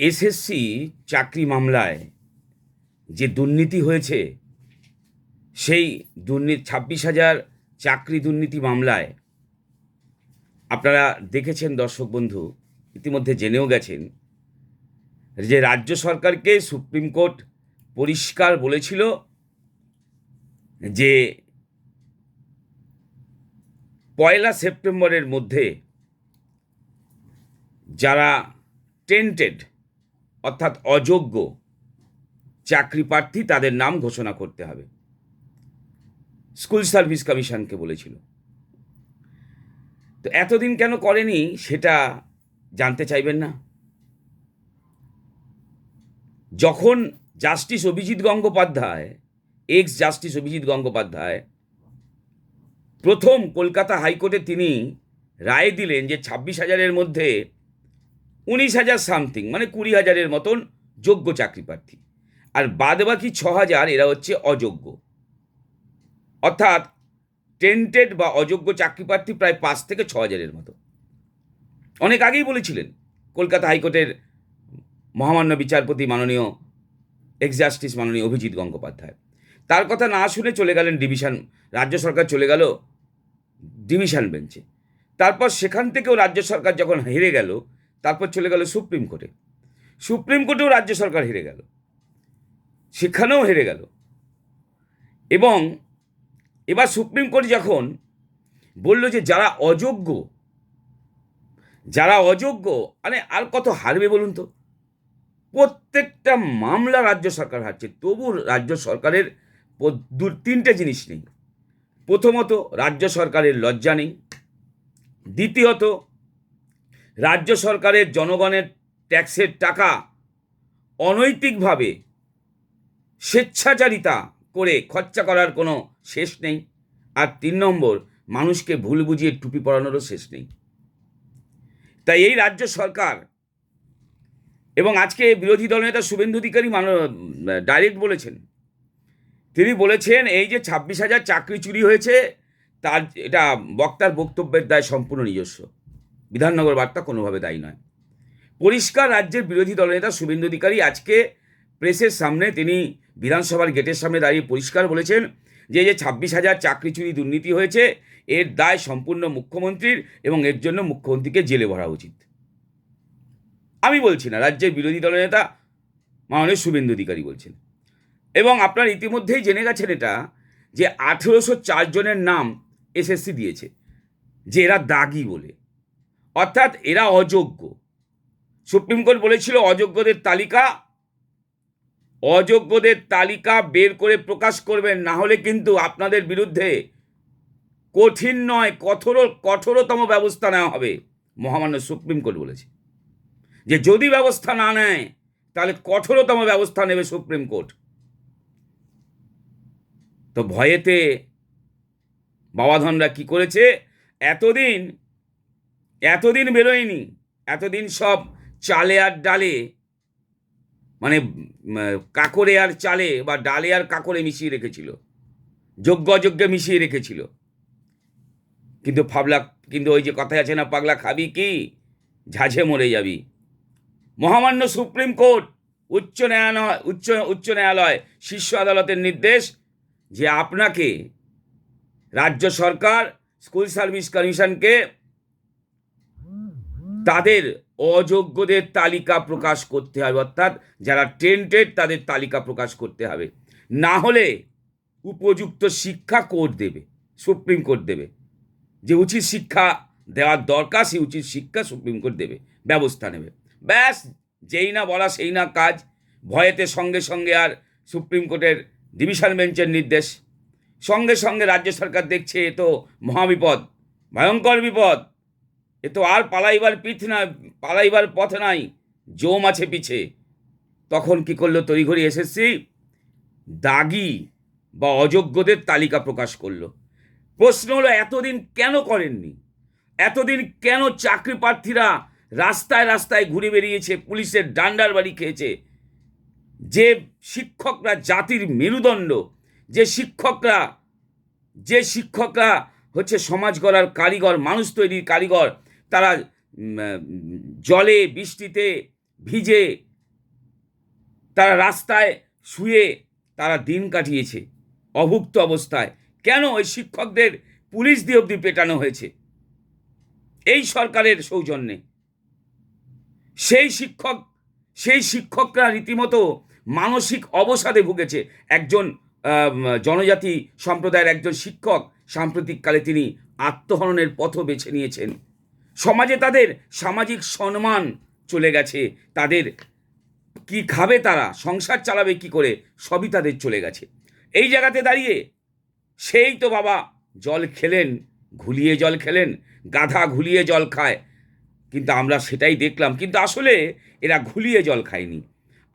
SSC চাকরি মামলায় যে দুর্নীতি হয়েছে, সেই দুর্নীতি, ছাব্বিশ হাজার চাকরি দুর্নীতি মামলায়, আপনারা দেখেছেন দর্শক বন্ধু, ইতিমধ্যে জেনেও গেছেন, যে রাজ্য সরকারকে সুপ্রিম কোর্ট পরিষ্কার বলেছিল যে পয়লা সেপ্টেম্বরের মধ্যে যারা টেন্টেড অর্থাৎ অযোগ্য চাকরি প্রার্থী তাদের নাম ঘোষণা করতে হবে। স্কুল সার্ভিস কমিশনকে বলেছিল। তো এতদিন কেন করেনি সেটা জানতে চাইবেন না। যখন justice Abhijit Gangopadhyay ex justice Abhijit Gangopadhyay, প্রথম কলকাতা হাইকোর্টে তিনি রায় দিলেন যে ছাব্বিশ হাজারের মধ্যে উনিশ হাজার সামথিং মানে কুড়ি হাজারের মতন যোগ্য চাকরি প্রার্থী। আর বাদবাকি ছ হাজার এরা হচ্ছে অযোগ্য। অর্থাৎ টেন্টেড বা অযোগ্য চাকরি প্রার্থী প্রায় পাঁচ থেকে ছ হাজারের মতো। অনেক আগেই বলেছিলেন, কলকাতা হাইকোর্টের মহামান্য বিচারপতি মাননীয় এক্স জাস্টিস মাননীয় অভিজিৎ গঙ্গোপাধ্যায়। তার কথা না শুনে চলে গেলেন ডিভিশন, রাজ্য সরকার চলে গেল ডিভিশন বেঞ্চে। তারপর সেখান থেকেও রাজ্য সরকার যখন হেরে গেল তারপর চলে গেল সুপ্রিম কোর্টে। সুপ্রিম কোর্টেও রাজ্য সরকার হেরে গেল। সেখানেও হেরে গেল। এবং এবার সুপ্রিম কোর্ট যখন বলল যে যারা অযোগ্য যারা অযোগ্য মানে আর কত হারবে বলুন তো? প্রত্যেকটা মামলা রাজ্য সরকার হারছে। তবু রাজ্য সরকারের দু তিনটে জিনিস নেই। প্রথমত, রাজ্য সরকারের লজ্জা নেই। দ্বিতীয়ত রাজ্য সরকারের জনগণের ট্যাক্সের টাকা অনৈতিকভাবে স্বেচ্ছাচারিতা করে খরচা করার কোনো শেষ নেই। আর তিন নম্বর, মানুষকে ভুল বুঝিয়ে টুপি পরানোরও শেষ নেই। তাই এই রাজ্য সরকার এবং আজকে বিরোধী দলনেতা শুভেন্দু অধিকারী মান ডাইরেক্ট বলেছেন। তিনি বলেছেন, এই যে ছাব্বিশ হাজার চাকরি চুরি হয়েছে, তার, এটা বক্তার বক্তব্যের দায় সম্পূর্ণ নিজস্ব। বিধাননগর বার্তা কোনোভাবে দায়ী নয়। পরিষ্কার রাজ্যের বিরোধী দলনেতা শুভেন্দু অধিকারী আজকে প্রেসের সামনে তিনি বিধানসভার গেটের সামনে দাঁড়িয়ে পরিষ্কার বলেছেন যে যে ছাব্বিশ হাজার চাকরি চুরি দুর্নীতি হয়েছে, এর দায় সম্পূর্ণ মুখ্যমন্ত্রীর এবং এর জন্য মুখ্যমন্ত্রীকে জেলে ভরা উচিত। আমি বলছি না, রাজ্যের বিরোধী দলনেতা মাননীয় শুভেন্দু অধিকারী বলছেন। এবং আপনার ইতিমধ্যেই জেনে গেছেন এটা, যে আঠেরোশো চার জনের নাম এসএসসি দিয়েছে, যে এরা দাগি বলে। অর্থাৎ এরা অযোগ্য। সুপ্রিম কোর্ট বলেছিল অযোগ্যদের তালিকা অযোগ্যদের তালিকা বের করে প্রকাশ করবেন, না হলে কিন্তু আপনাদের বিরুদ্ধে কঠিন নয়, কঠোর, কঠোরতম ব্যবস্থা নেওয়া হবে, মহামান্য সুপ্রিম কোর্ট বলেছে। যে যদি ব্যবস্থা না নেয়, তাহলে কঠোরতম ব্যবস্থা নেবে সুপ্রিম কোর্ট। তো ভয়েতে বাবাধনরা কি করেছে? এতদিন এতদিন বেরোয়নি, এতদিন সব চালে আর ডালে মানে কাকরে আর চালে বা ডালে আর কাকরে মিশিয়ে রেখেছিল যোগ্য অযোগ্যে মিশিয়ে রেখেছিল। কিন্তু ফাবলা, কিন্তু ওই যে কথায় আছে না, পাগলা খাবি কি? ঝাঝে মরে যাবি। মহামান্য সুপ্রিম কোর্ট, উচ্চ ন্যায়ালয়, উচ্চ উচ্চ ন্যায়ালয়, শীর্ষ আদালতের নির্দেশ যে আপনাকে রাজ্য সরকার, স্কুল সার্ভিস কমিশনকে তাদের অযোগ্যদের তালিকা প্রকাশ করতে হবে, অর্থাৎ যারা টেন্টেড তাদের তালিকা প্রকাশ করতে হবে। না হলে উপযুক্ত শিক্ষা কোর্ট দেবে, সুপ্রিম কোর্ট দেবে। যে উচিত শিক্ষা দেওয়ার দরকার, সেই উচিত শিক্ষা সুপ্রিম কোর্ট দেবে, ব্যবস্থা নেবে। ব্যাস, যেই না বলা সেই না কাজ, ভয়েতে সঙ্গে সঙ্গে আর সুপ্রিম কোর্টের ডিভিশন বেঞ্চের নির্দেশ। সঙ্গে সঙ্গে রাজ্য সরকার দেখছে এ তো মহাবিপদ, ভয়ঙ্কর বিপদ। এ তো আর পালাইবার পিঠ না পালাইবার পথ নাই, জম আছে পিছে। তখন কি করল তড়িঘড়ি এসএসসি? দাগি বা অযোগ্যদের তালিকা প্রকাশ করল। প্রশ্ন হলো, এতদিন কেন করেননি? এতদিন কেন চাকরি প্রার্থীরা রাস্তায় রাস্তায় ঘুরে বেরিয়েছে, পুলিশের ডান্ডার বাড়ি খেয়েছে? যে শিক্ষকরা জাতির মেরুদণ্ড, যে শিক্ষকরা যে শিক্ষকরা হচ্ছে সমাজ গড়ার কারিগর, মানুষ তৈরির কারিগর তারা জলে, বৃষ্টিতে ভিজে তারা রাস্তায় শুয়ে তারা দিন কাটিয়েছে, অভুক্ত অবস্থায়। কেন ওই শিক্ষকদের পুলিশ দিয়ে অবধি পেটানো হয়েছে? এই সরকারের সৌজন্যে। সেই শিক্ষক, সেই শিক্ষকরা রীতিমতো মানসিক অবসাদে ভুগেছে। একজন জনজাতি সম্প্রদায়ের একজন শিক্ষক সাম্প্রতিককালে তিনি আত্মহননের পথ বেছে নিয়েছেন। সমাজে তাদের সামাজিক সম্মান চলে গেছে। তাদের কি খাবে তারা, সংসার চালাবে কি করে, সবই তাদের চলে গেছে। এই জায়গাতে দাঁড়িয়ে সেই তো বাবা জল খেলেন, ঘুলিয়ে জল খেলেন, গাধা ঘুলিয়ে জল খায়। কিন্তু আমরা সেটাই দেখলাম, কিন্তু আসলে এরা ঘুলিয়ে জল খায়নি।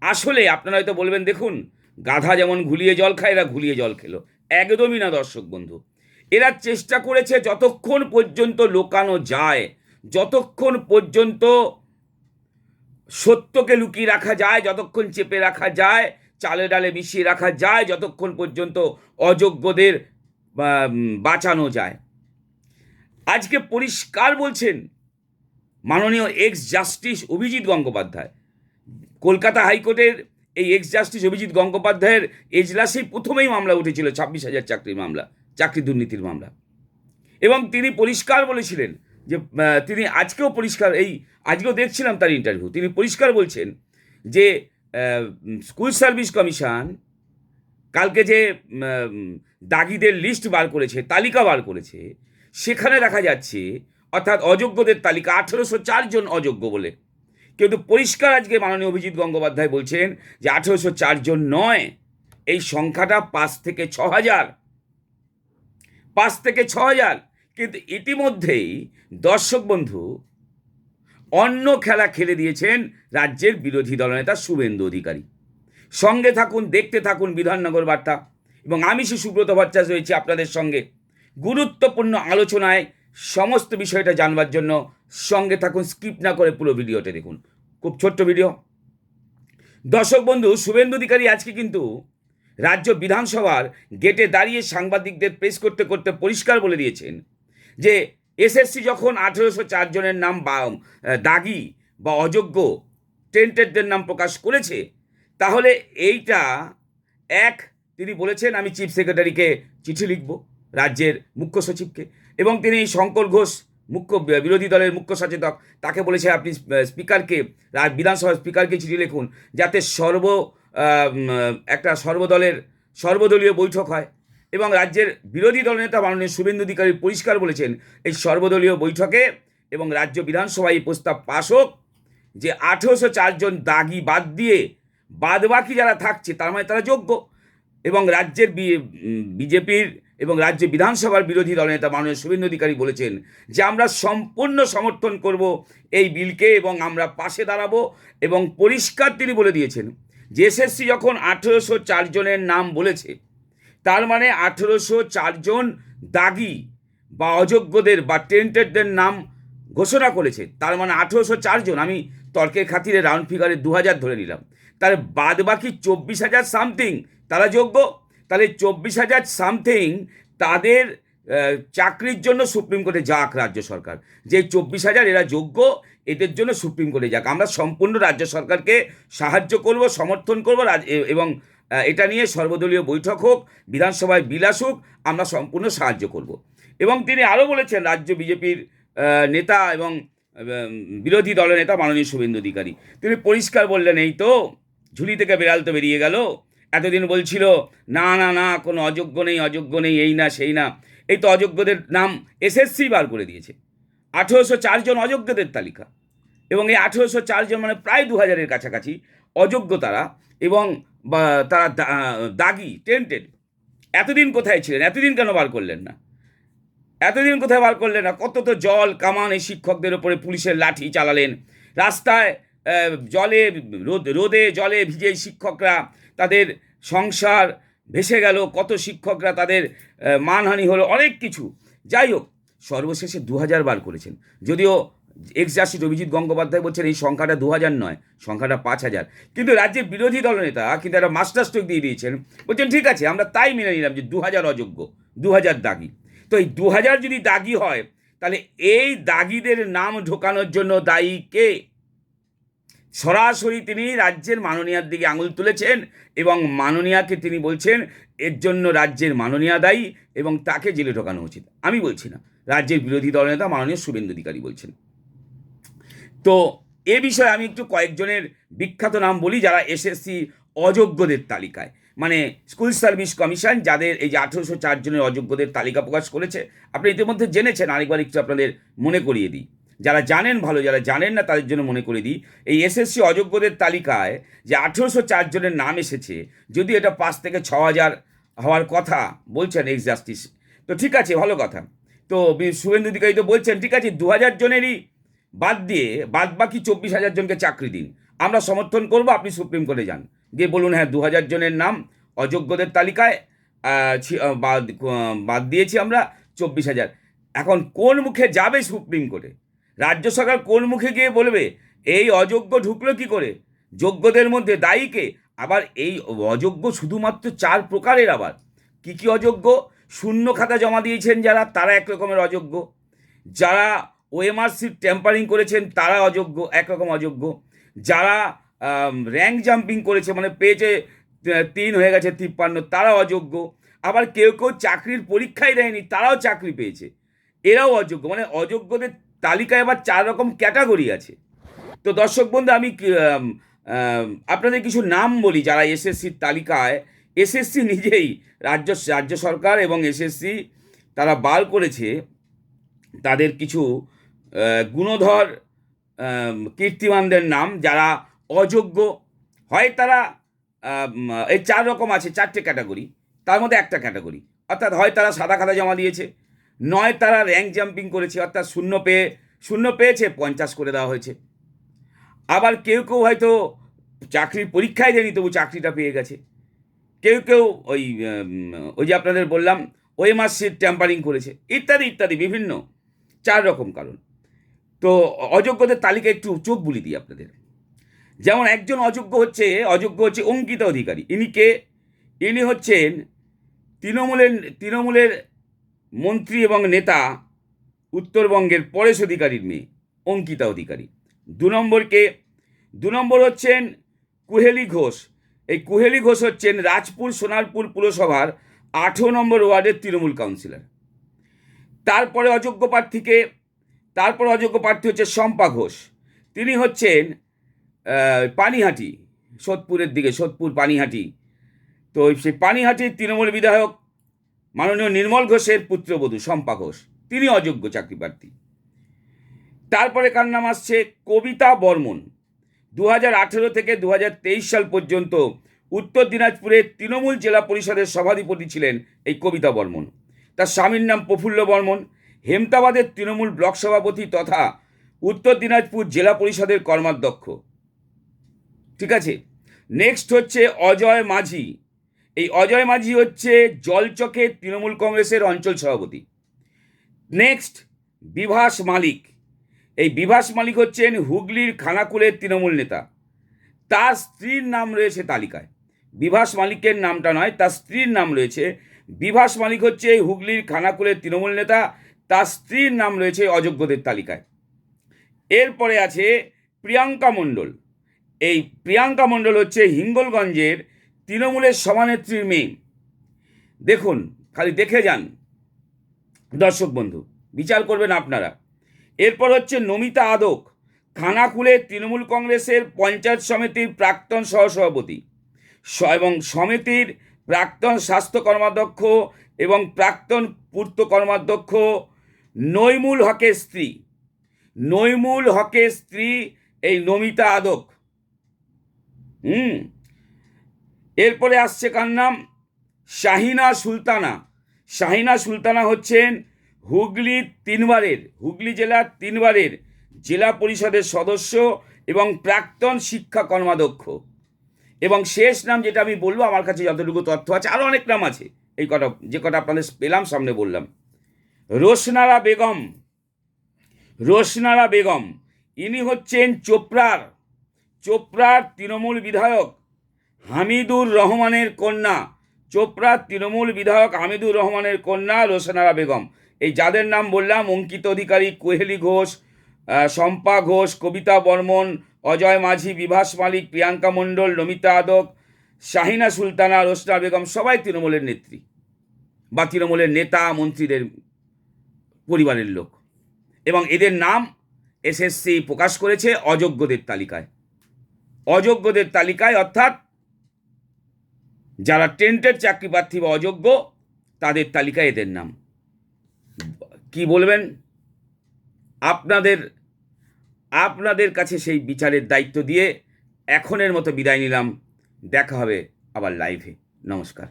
আসলে আপনারা হয়তো বলবেন, দেখুন, গাধা যেমন ঘুলিয়ে জল খায়, এরা ঘুলিয়ে জল খেলো। একদমই না দর্শক বন্ধু। এরা চেষ্টা করেছে যতক্ষণ পর্যন্ত লোকানো যায় যতক্ষণ পর্যন্ত সত্যকে লুকিয়ে রাখা যায়, যতক্ষণ চেপে রাখা যায়, চালে ডালে মিশিয়ে রাখা যায়, যতক্ষণ পর্যন্ত অযোগ্যদের বাঁচানো যায়। আজকে পরিষ্কার বলছেন মাননীয় এক্স জাস্টিস অভিজিৎ গঙ্গোপাধ্যায়। কলকাতা হাইকোর্টের এই এক্স জাস্টিস অভিজিৎ গঙ্গোপাধ্যায়ের এজলাসেই প্রথমেই মামলা উঠেছিল, ছাব্বিশ হাজার চাকরির মামলা, চাকরি দুর্নীতির মামলা। এবং তিনি পরিষ্কার বলেছিলেন যে তিনি আজকেও পরিষ্কার, এই আজকেও দেখছিলাম তার ইন্টারভিউ তিনি পরিষ্কার বলছেন যে স্কুল সার্ভিস কমিশন কালকে যে দাগিদের লিস্ট বার করেছে, তালিকা বার করেছে, সেখানে দেখা যাচ্ছে, অর্থাৎ অযোগ্যদের তালিকা, আঠেরোশো চারজন অযোগ্য বলে। কিন্তু পরিষ্কার আজকে মাননীয় অভিজিৎ গঙ্গোপাধ্যায় বলছেন যে, আঠেরোশো চারজন নয়, এই সংখ্যাটা পাঁচ থেকে ছ হাজার। পাঁচ থেকে ছ হাজার। কিন্তু ইতিমধ্যেই দর্শক বন্ধু, অন্য খেলা খেলে দিয়েছেন রাজ্যের বিরোধী দলনেতা শুভেন্দু অধিকারী। সঙ্গে থাকুন, দেখতে থাকুন বিধাননগর বার্তা। এবং আমি শ্রী সুব্রত ভট্টাচার্য রয়েছি আপনাদের সঙ্গে। গুরুত্বপূর্ণ আলোচনায় সমস্ত বিষয়টা জানবার জন্য সঙ্গে থাকুন, স্কিপ না করে পুরো ভিডিওটা দেখুন। খুব ছোট্ট ভিডিও। দর্শক বন্ধু, শুভেন্দু অধিকারী আজকে কিন্তু রাজ্য বিধানসভার গেটে দাঁড়িয়ে সাংবাদিকদের প্রেস করতে করতে পরিষ্কার বলে দিয়েছেন যে এসএসসি যখন আঠেরোশো জনের নাম বা দাগি বা অযোগ্য টেন্টেডদের নাম প্রকাশ করেছে, তাহলে এইটা এক, তিনি বলেছেন, আমি চিফ সেক্রেটারিকে চিঠি লিখব রাজ্যের মুখ্য সচিবকে এবং তিনি শঙ্কর ঘোষ, মুখ্য বিরোধী দলের মুখ্য সচেতক, তাকে বলেছে, আপনি স্পিকারকে বিধানসভার স্পিকারকে চিঠি লিখুন যাতে সর্ব একটা সর্বদলের, সর্বদলীয় বৈঠক হয়। এবং রাজ্যের বিরোধী দলনেতা মাননীয় শুভেন্দু অধিকারী পরিষ্কার বলেছেন, এই সর্বদলীয় বৈঠকে এবং রাজ্য বিধানসভায় এই প্রস্তাব পাশ হোক, যে আঠেরোশো চারজন দাগি বাদ দিয়ে বাদ বাকি যারা থাকছে তার মানে তারা যোগ্য। এবং রাজ্যের বিজেপির এবং রাজ্য বিধানসভার বিরোধী দলনেতা মাননীয় শুভেন্দু অধিকারী বলেছেন যে আমরা সম্পূর্ণ সমর্থন করব এই বিলকে এবং আমরা পাশে দাঁড়াবো এবং পরিষ্কার তিনি বলে দিয়েছেন। যে এসএসসি যখন আঠেরোশো চারজনের নাম বলেছে তার মানে আঠেরোশো চারজন দাগি বা অযোগ্যদের বা টেন্টেডদের নাম ঘোষণা করেছে। তার মানে আঠেরোশো চারজন আমি তর্কের খাতিরে রাউন্ড ফিগারে দু হাজার ধরে নিলাম। তার বাদ বাকি চব্বিশ হাজার সামথিং তারা যোগ্য? তাহলে চব্বিশ হাজার সামথিং তাদের চাকরির জন্য সুপ্রিম কোর্টে যাক রাজ্য সরকার। যে চব্বিশ হাজার এরা যোগ্য, এদের জন্য সুপ্রিম কোর্টে যাক। আমরা সম্পূর্ণ রাজ্য সরকারকে সাহায্য করব, সমর্থন করব এবং এটা নিয়ে সর্বদলীয় বৈঠক হোক, বিধানসভায় বিলাস হোক আমরা সম্পূর্ণ সাহায্য করব। এবং তিনি আরও বলেছেন, রাজ্য বিজেপির নেতা এবং বিরোধী দলের নেতা মাননীয় শুভেন্দু অধিকারী। তিনি পরিষ্কার বললেন, এই তো, ঝুলি থেকে বেড়াল তো বেরিয়ে গেল। এতদিন বলছিল, না না না, কোনো অযোগ্য নেই অযোগ্য নেই, এই না, সেই না। এই তো অযোগ্যদের নাম এসএসসি বার করে দিয়েছে। আঠেরোশো চারজন অযোগ্যদের তালিকা। এবং এই আঠেরোশো চারজন মানে প্রায় দু হাজারের কাছাকাছি অযোগ্য তারা এবং তারা দাগি টেন্টেড এতদিন কোথায় ছিলেন? এতদিন কেন বার করলেন না? এতদিন কোথায় বার করলেন না? কত তো জল কামান এই শিক্ষকদের ওপরে পুলিশের লাঠি চালালেন। রাস্তায় জলে, রোদে জলে ভিজে শিক্ষকরা তাদের সংসার ভেসে গেল, কত শিক্ষকরা তাদের মানহানি হলো, অনেক কিছু। যাই হোক, সর্বশেষে দু হাজার বার করেছেন। যদিও এক্স অভিজিৎ গঙ্গোপাধ্যায় বলছেন, এই সংখ্যাটা দু হাজার নয়, সংখ্যাটা পাঁচ হাজার কিন্তু রাজ্যের বিরোধী দলনেতা কিন্তু একটা মাস্টার স্ট্রোক দিয়ে দিয়েছেন, বলছেন, ঠিক আছে, আমরা তাই মেনে নিলাম যে দু হাজার অযোগ্য দু হাজার দাগি। তো এই দু হাজার যদি দাগি হয়, তাহলে এই দাগিদের নাম ঢোকানোর জন্য দায়ী কে? সরাসরি তিনি রাজ্যের মাননীয়ার দিকে আঙুল তুলেছেন এবং মাননীয়াকে তিনি বলছেন, এর জন্য রাজ্যের মাননীয়া দায়ী এবং তাকে জেলে ঢোকানো উচিত। আমি বলছি না, রাজ্যের বিরোধী দলনেতা মাননীয় শুভেন্দু অধিকারী বলছেন। তো এ বিষয়ে আমি একটু কয়েকজনের বিখ্যাত নাম বলি যারা এসএসসি অযোগ্যদের তালিকায়। মানে স্কুল সার্ভিস কমিশন যাদের এই যে আঠেরোশো চার জনের অযোগ্যদের তালিকা প্রকাশ করেছে, আপনি ইতিমধ্যে জেনেছেন, আরেকবার একটু আপনাদের মনে করিয়ে দিই। যারা জানেন ভালো, যারা জানেন না তাদের জন্য মনে করে দিই, এই এসএসসি অযোগ্যদের তালিকায় যে আঠেরোশো চার জনের নাম এসেছে, যদি এটা পাঁচ থেকে ছ হাজার হওয়ার কথা বলছেন এক্স জাস্টিস, তো ঠিক আছে, ভালো কথা। তো শুভেন্দু অধিকারী তো বলছেন, ঠিক আছে, দু হাজার জনেরই বাদ দিয়ে বাদ বাকি চব্বিশ হাজার জনকে চাকরি দিন। আমরা সমর্থন করব, আপনি সুপ্রিম কোর্টে যান। গিয়ে বলুন হ্যাঁ দু হাজার জনের নাম অযোগ্যদের তালিকায় বাদ বাদ দিয়েছি আমরা চব্বিশ হাজার। এখন কোন মুখে যাবে সুপ্রিম কোর্টে? রাজ্য সরকার কোন মুখে গিয়ে বলবে, এই অযোগ্য ঢুকলো কি করে? যোগ্যদের মধ্যে দায়ীকে আবার এই অযোগ্য শুধুমাত্র চার প্রকারের আবার। কি কি অযোগ্য? শূন্য খাতা জমা দিয়েছেন যারা, তারা এক রকমের অযোগ্য। যারা ওএমআরসির টেম্পারিং করেছেন, তারা অযোগ্য একরকম অযোগ্য। যারা র্যাঙ্ক জাম্পিং করেছে মানে পেয়েছে তিন হয়ে গেছে তিপ্পান্ন তারা অযোগ্য। আবার কেউ কেউ চাকরির পরীক্ষাই দেয়নি, তারাও চাকরি পেয়েছে। এরাও অযোগ্য মানে অযোগ্যদের তালিকায় আবার চার রকম ক্যাটাগরি আছে। তো দর্শক বন্ধু, আমি আপনাদের কিছু নাম বলি যারা এসএসসির তালিকায়। এসএসসি নিজেই রাজ্য রাজ্য সরকার এবং এসএসসি তারা বার করেছে। তাদের কিছু গুণধর কীর্তিমানদের নাম যারা অযোগ্য। হয় তারা এই চার রকম আছে, চারটে ক্যাটাগরি। তার মধ্যে একটা ক্যাটাগরি। অর্থাৎ হয় তারা সাদা খাতা জমা দিয়েছে, নয় তারা র্যাঙ্ক জাম্পিং করেছে, অর্থাৎ শূন্য পেয়ে, শূন্য পেয়েছে, পঞ্চাশ করে দেওয়া হয়েছে। আবার কেউ কেউ হয়তো চাকরির পরীক্ষায় দেয়নি, তবু চাকরিটা পেয়ে গেছে। কেউ কেউ ওই ওই যে আপনাদের বললাম, ওএমআরসির ট্যাম্পারিং করেছে, ইত্যাদি ইত্যাদি, বিভিন্ন। চার রকম কারণ। তো অযোগ্যদের তালিকা একটু চোখ বুলি দিই আপনাদের। যেমন একজন অযোগ্য হচ্ছে অযোগ্য হচ্ছে অঙ্কিতা অধিকারী। ইনি কে? ইনি হচ্ছেন তৃণমূলের তৃণমূলের মন্ত্রী এবং নেতা, উত্তরবঙ্গের পরেশ অধিকারীর মেয়ে, অঙ্কিতা অধিকারী। দু নম্বরকে দু নম্বর হচ্ছেন কুহেলি ঘোষ। এই কুহেলি ঘোষ হচ্ছেন রাজপুর সোনারপুর পুরসভার আঠেরো নম্বর ওয়ার্ডের তৃণমূল কাউন্সিলর। তারপরে অযোগ্য প্রার্থীকে তারপর অযোগ্য প্রার্থী হচ্ছে শম্পা ঘোষ। তিনি হচ্ছেন পানিহাটি, সোদপুরের দিকে, সোদপুর পানিহাটি। তো সেই পানিহাটির তৃণমূল বিধায়ক মাননীয় নির্মল ঘোষের পুত্রবধূ শম্পা ঘোষ। তিনি অযোগ্য চাকরি প্রার্থী। তারপরে কার নাম আসছে? কবিতা বর্মন। দু থেকে দু হাজার তেইশ সাল পর্যন্ত উত্তর দিনাজপুরের তৃণমূল জেলা পরিষদের সভাধিপতি ছিলেন এই কবিতা বর্মন। তার স্বামীর নাম প্রফুল্ল বর্মন। হেমতাবাদের তৃণমূল ব্লক সভাপতি তথা উত্তর দিনাজপুর জেলা পরিষদের কর্মাধ্যক্ষ। ঠিক আছে? নেক্সট হচ্ছে অজয় মাঝি। এই অজয় মাঝি হচ্ছে জলচকে তৃণমূল কংগ্রেসের অঞ্চল সভাপতি। নেক্সট বিভাস মালিক। এই বিভাস মালিক হচ্ছেন হুগলির খানাকুলের তৃণমূল নেতা। তার স্ত্রীর নাম রয়েছে তালিকায়। বিভাস মালিকের নামটা নয়, তার স্ত্রীর নাম রয়েছে। বিভাস মালিক হচ্ছে হুগলির খানাকুলের তৃণমূল নেতা। তার স্ত্রীর নাম রয়েছে অযোগ্যদের তালিকায়। এরপরে আছে প্রিয়াঙ্কা মণ্ডল। এই প্রিয়াঙ্কা মণ্ডল হচ্ছে হিঙ্গলগঞ্জের তৃণমূলের সভানেত্রীর মেয়ে। দেখুন, খালি দেখে যান। দর্শক বন্ধু, বিচার করবেন আপনারা। এরপর হচ্ছে নমিতা আদক, খানাকুলে তৃণমূল কংগ্রেসের পঞ্চায়েত সমিতির প্রাক্তন সহসভাপতি। এবং সমিতির প্রাক্তন স্বাস্থ্য কর্মাধ্যক্ষ এবং প্রাক্তন পূর্ত কর্মাধ্যক্ষ নইমুল হকের স্ত্রী। নৈমুল হকের স্ত্রী এই নমিতা আদক। হুম? এরপরে আসছে কার নাম? শাহিনা সুলতানা। শাহিনা সুলতানা হচ্ছেন হুগলি তিনবারের, হুগলি জেলার তিনবারের জেলা পরিষদের সদস্য এবং প্রাক্তন শিক্ষা কর্মাধ্যক্ষ। এবং শেষ নাম যেটা আমি বলব, আমার কাছে যতটুকু তথ্য আছে আরও অনেক নাম আছে। এই কটা, যে কটা আপনাদের পেলাম, সামনে বললাম। রোশনারা বেগম রোশনারা বেগম, ইনি হচ্ছেন চোপড়ার চোপড়ার তৃণমূল বিধায়ক হামিদুর রহমানের কন্যা। চোপড়ার তৃণমূল বিধায়ক হামিদুর রহমানের কন্যা রোশনারা বেগম। এই যাদের নাম বললাম, অঙ্কিত অধিকারী, কোহেলি ঘোষ শম্পা ঘোষ, কবিতা বর্মন, অজয় মাঝি, বিভাস মালিক, প্রিয়াঙ্কা মণ্ডল, নমিতা আদক, শাহিনা সুলতানা, রোশনা বেগম, সবাই তৃণমূলের নেত্রী বা তৃণমূলের নেতা, মন্ত্রীদের পরিবারের লোক। এবং এদের নাম এসএসসি প্রকাশ করেছে অযোগ্যদের তালিকায়। অযোগ্যদের তালিকায় অর্থাৎ যারা টেন্টের চাকরি প্রার্থী বা অযোগ্য, তাদের তালিকায় এদের নাম। কি বলবেন? আপনাদের আপনাদের কাছে সেই বিচারের দায়িত্ব দিয়ে এখনের মতো বিদায় নিলাম। দেখা হবে আবার লাইভে নমস্কার।